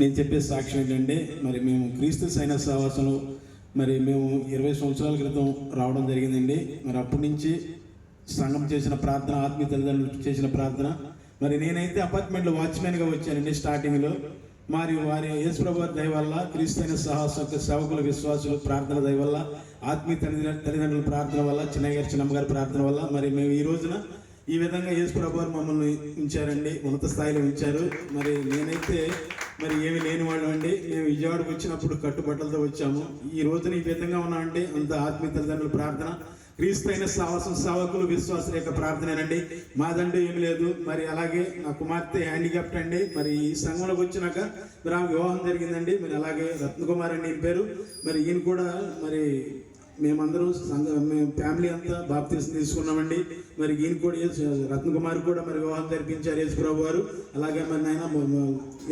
నేను చెప్పే సాక్ష్యం ఏంటంటే మరి మేము క్రీస్తు సైన సహవాసంలో మరి మేము ఇరవై సంవత్సరాల క్రితం రావడం జరిగిందండి. మరి అప్పటి నుంచి సంఘం చేసిన ప్రార్థన ఆత్మీయ తల్లిదండ్రులు చేసిన ప్రార్థన. మరి నేనైతే అపార్ట్మెంట్లో వాచ్మెన్గా వచ్చానండి స్టార్టింగ్లో. మరి వారి యేసుప్రభు దయ వల్ల క్రీస్తైన సాహస సేవకుల విశ్వాసులు ప్రార్థన దయ వల్ల ఆత్మీయ తల్లిదండ్రుల తల్లిదండ్రుల ప్రార్థన వల్ల చిన్నయ్య గారి చిన్నమ్మగారి ప్రార్థన వల్ల మరి మేము ఈ రోజున ఈ విధంగా యేసుప్రభు మమ్మల్ని ఉంచారండి ఉన్నత స్థాయిలో ఉంచారు. మరి నేనైతే మరి ఏమి లేని వాళ్ళు అండి. మేము విజయవాడకు వచ్చినప్పుడు కట్టుబట్టలతో వచ్చాము. ఈ రోజున ఈ విధంగా ఉన్నామంటే అంత ఆత్మీయ తల్లిదండ్రుల ప్రార్థన క్రీస్తైన సాహసం సావకులు విశ్వాసుల యొక్క ప్రార్థనేనండి. మాదండి ఏమి లేదు. మరి అలాగే నా కుమార్తె హ్యాండిక్యాప్ట్ అండి. మరి ఈ సంఘంలోకి వచ్చినాక మరి ఆమె వివాహం జరిగిందండి. మరి అలాగే రత్నకుమార్ అని ఈయన పేరు. మరి ఈయన కూడా మరి మేమందరం సంఘ మేము ఫ్యామిలీ అంతా బాప్తీసం తీసుకున్నామండి. మరి ఈయన కూడా రత్న రత్నకుమార్ కూడా మరి వివాహం జరిపించారు యేసుప్రభు గారు. అలాగే మరి నాయన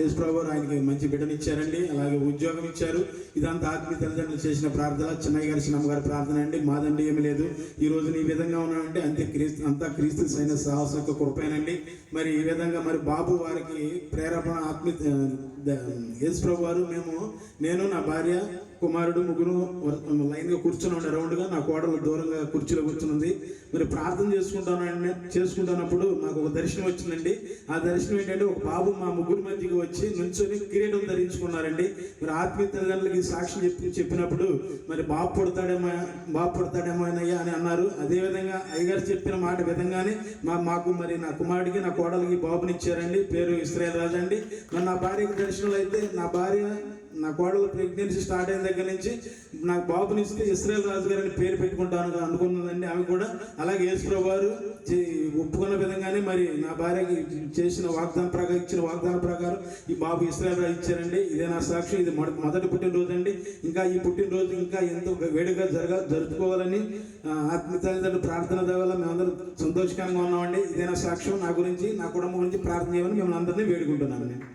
యేసుప్రభు గారు ఆయనకి మంచి బిడ్డనిచ్చారండి. అలాగే ఉద్యోగం ఇచ్చారు. ఇదంతా ఆత్మీయ తల్లిదండ్రులు చేసిన ప్రార్థన చిన్నయ్య గారి చిన్నమ్మ గారి ప్రార్థన అండి. మాదండి ఏమి లేదు. ఈ రోజు ఈ విధంగా ఉన్నామంటే అంతే క్రీస్తు అంతా క్రీస్తు సైన సాహస యొక్క కృపేనండి. మరి ఈ విధంగా మరి బాబు వారికి ప్రేరేపణ ఆత్మీయ యేసుప్రభు వారు మేము నేను నా భార్య కుమారుడు ముగ్గురు లైన్గా కూర్చున్నాం. కూర్చొని ఉండే గా నా కోడలు దూరంగా కుర్చీలో కూర్చున్నది మరి ప్రార్థన చేసుకుంటాను చేసుకుంటున్నప్పుడు నాకు ఒక దర్శనం వచ్చిందండి. ఆ దర్శనం ఏంటంటే ఒక బాబు మా ముగ్గురు మధ్యకి వచ్చి నుంచొని కిరీటం ధరించుకున్నారండి. మరి ఆత్మీయ తల్లిదండ్రులకి సాక్ష్యం చెప్పి చెప్పినప్పుడు మరి బాబు పుడతాడేమో బాబు పుడతాడేమో అన్నయ్య అని అన్నారు. అదే విధంగా అయ్యగారు చెప్పిన మాట విధంగానే మా మాకు మరి నా కుమారుడికి నా కోడలికి బాబునిచ్చారండి పేరు ఇస్రాయల్ రాజు అండి మరి నా భార్యకి దర్శనంలో అయితే నా భార్య నా కోడలు ప్రెగ్నెన్సీ స్టార్ట్ అయిన దగ్గర నుంచి నాకు బాబునిస్తే ఇస్రాయల్ రాజు గారిని పేరు పెట్టుకుంటాను అనుకున్నదండి ఆమె కూడా. అలాగే యేసుప్రభు వారు ఒప్పుకున్న విధంగానే మరి నా భార్యకి చేసిన వాగ్దానం ప్రకారం ఇచ్చిన వాగ్దానం ప్రకారం ఈ బాబు ఇస్రాయల్ రాజు ఇచ్చారండి. ఇదే నా సాక్షి. ఇది మొదటి పుట్టినరోజు అండి. ఇంకా ఈ పుట్టినరోజు ఇంకా ఎంతో వేడుగా జరగ జరుపుకోవాలని ఆత్మ తల్లిదండ్రులు ప్రార్థన దేవాలని మేమందరం సంతోషకరంగా ఉన్నామండి. ఇదే నా సాక్ష్యం. నా గురించి నా కుటుంబం గురించి ప్రార్థన చేయమని మిమ్మల్ని అందరినీ వేడుకుంటున్నాను నేను